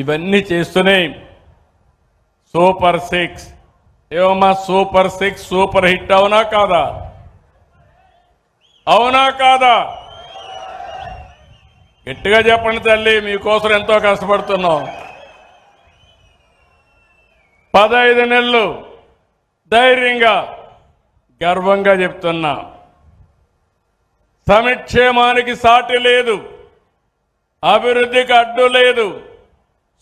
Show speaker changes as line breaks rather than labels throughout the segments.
ఇవన్నీ చేస్తూనే super six. ఏమమ్మా సూపర్ సిక్స్ సూపర్ హిట్ అవునా కాదా? అవునా కాదా? గట్టిగా చెప్పండి తల్లి మీకోసం ఎంతో కష్టపడుతున్నాం. పదహైదు నెలలు ధైర్యంగా గర్వంగా చెప్తున్నా. సమిక్షేమానికి సాటి లేదు. అభివృద్ధికి అడ్డు లేదు.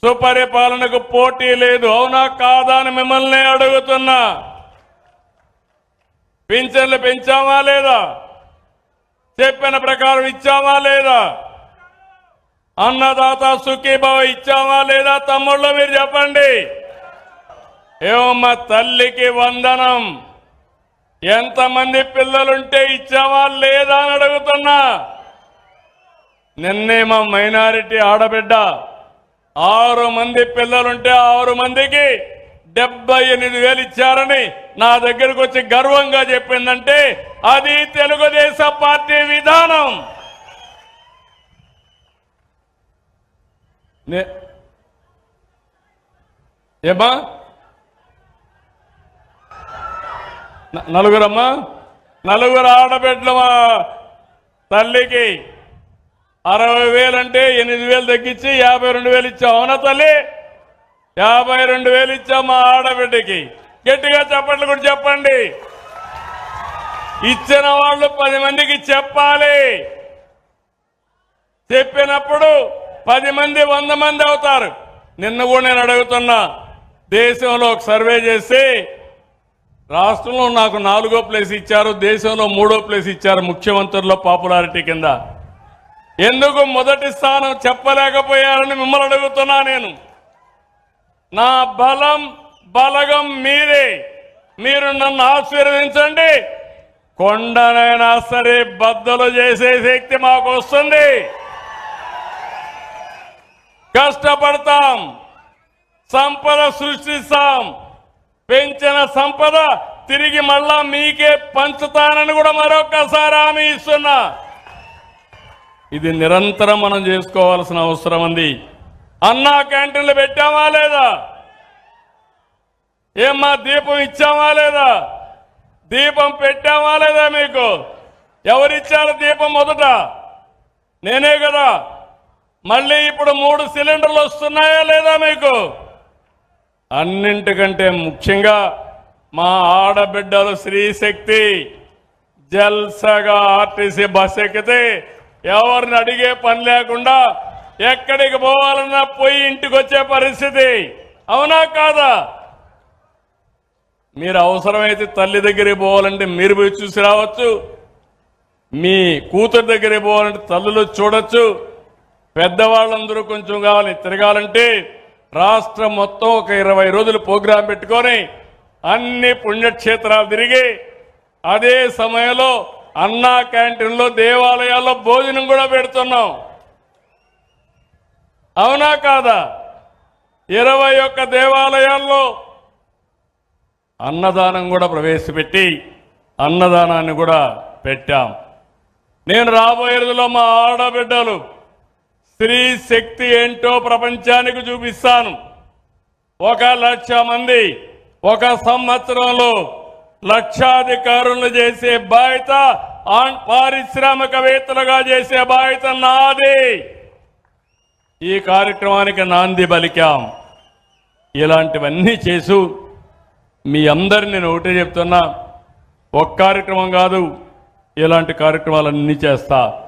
సుపరిపాలనకు పోటీ లేదు. అవునా కాదా అని మిమ్మల్ని అడుగుతున్నా. పింఛన్లు పెంచామా లేదా? చెప్పిన ప్రకారం ఇచ్చామా లేదా? అన్నదాత సుఖీభావ ఇచ్చామా లేదా? తమ్ముళ్ళు మీరు చెప్పండి. ఏమమ్మా తల్లికి వందనం. ఎంతమంది పిల్లలుంటే ఇచ్చామా లేదా అని అడుగుతున్నా. నిన్నే మా మైనారిటీ ఆడబిడ్డ ఆరు మంది పిల్లలుంటే ఆరు మందికి డెబ్బై ఎనిమిది వేలు ఇచ్చారని నా దగ్గరకు వచ్చి గర్వంగా చెప్పిందంటే అది తెలుగుదేశం పార్టీ విధానం. నే- ఏమ్మా? నలుగురమ్మా? నలుగురు ఆడబిడ్డమా తల్లికి అరవై వేలు అంటే ఎనిమిది వేలు తగ్గించి యాభై రెండు వేలు ఇచ్చాం అవునా తల్లి? యాభై రెండు వేలు ఇచ్చాం మా ఆడబిడ్డకి. గట్టిగా చెప్పండి కూడా చెప్పండి. ఇచ్చిన వాళ్ళు పది మందికి చెప్పాలి. చెప్పినప్పుడు పది మంది వంద మంది అవుతారు. నిన్న కూడా నేను అడుగుతున్నా దేశంలో ఒక సర్వే చేసి రాష్ట్రంలో నాకు నాలుగో ప్లేస్ ఇచ్చారు దేశంలో మూడో ప్లేస్ ఇచ్చారు ముఖ్యమంత్రుల్లో పాపులారిటీ కింద. ఎందుకు మొదటి స్థానం చెప్పలేకపోయారని మిమ్మల్ని అడుగుతున్నా నేను. నా బలం బలగం మీరే. మీరు నన్ను ఆశీర్వదించండి. కొండనైనా సరే బద్దలు చేసే శక్తి మాకు వస్తుంది. కష్టపడతాం. సంపద సృష్టిస్తాం. పెంచిన సంపద తిరిగి మళ్ళా మీకే పంచుతానని కూడా మరొకసారి హామీ ఇస్తున్నా. ఇది నిరంతరం మనం చేసుకోవాల్సిన అవసరం ఉంది. అన్నా క్యాంటీన్లు పెట్టామా లేదా? ఏమ్మా దీపం ఇచ్చామా లేదా? దీపం పెట్టామా లేదా మీకు? ఎవరిచ్చారు దీపం మొదట? నేనే కదా. మళ్ళీ ఇప్పుడు మూడు సిలిండర్లు వస్తున్నాయా లేదా మీకు? అన్నింటికంటే ముఖ్యంగా మా ఆడబిడ్డలు శ్రీశక్తి జల్సగా ఆర్టీసీ బస్ ఎక్కితే ఎవరిని అడిగే పని లేకుండా ఎక్కడికి పోవాలన్నా పోయి ఇంటికి వచ్చే పరిస్థితి. అవునా కాదా? మీరు అవసరమైతే తల్లి దగ్గరికి పోవాలంటే మీరు పోయి చూసి రావచ్చు. మీ కూతురు దగ్గరికి పోవాలంటే తల్లులు చూడొచ్చు. పెద్దవాళ్ళందరూ కొంచెం కావాలి తిరగాలంటే రాష్ట్రం మొత్తం ఒక ఇరవై రోజులు ప్రోగ్రాం పెట్టుకొని అన్ని పుణ్యక్షేత్రాలు తిరిగి అదే సమయంలో అన్నా క్యాంటీన్లో దేవాలయాల్లో భోజనం కూడా పెడుతున్నాం. అవునా కాదా? ఇరవై ఒక్క దేవాలయాల్లో అన్నదానం కూడా ప్రవేశపెట్టి అన్నదానాన్ని కూడా పెట్టాం. నేను రాబోయే రోజుల్లో మా ఆడబిడ్డలు స్త్రీ శక్తి ఏంటో ప్రపంచానికి చూపిస్తాను. ఒక లక్ష మంది ఒక సంవత్సరంలో లక్షాధికారులను చేసే బాధ్యత ఆన్- పారిశ్రామికవేత్తలుగా చేసే బాధ్యత నాది. ఈ కార్యక్రమానికి నాంది పలికాం. ఇలాంటివన్నీ చేసు మీ అందరిని నేను ఒకటే చెప్తున్నా. ఒక కార్యక్రమం కాదు ఇలాంటి కార్యక్రమాలన్నీ చేస్తా.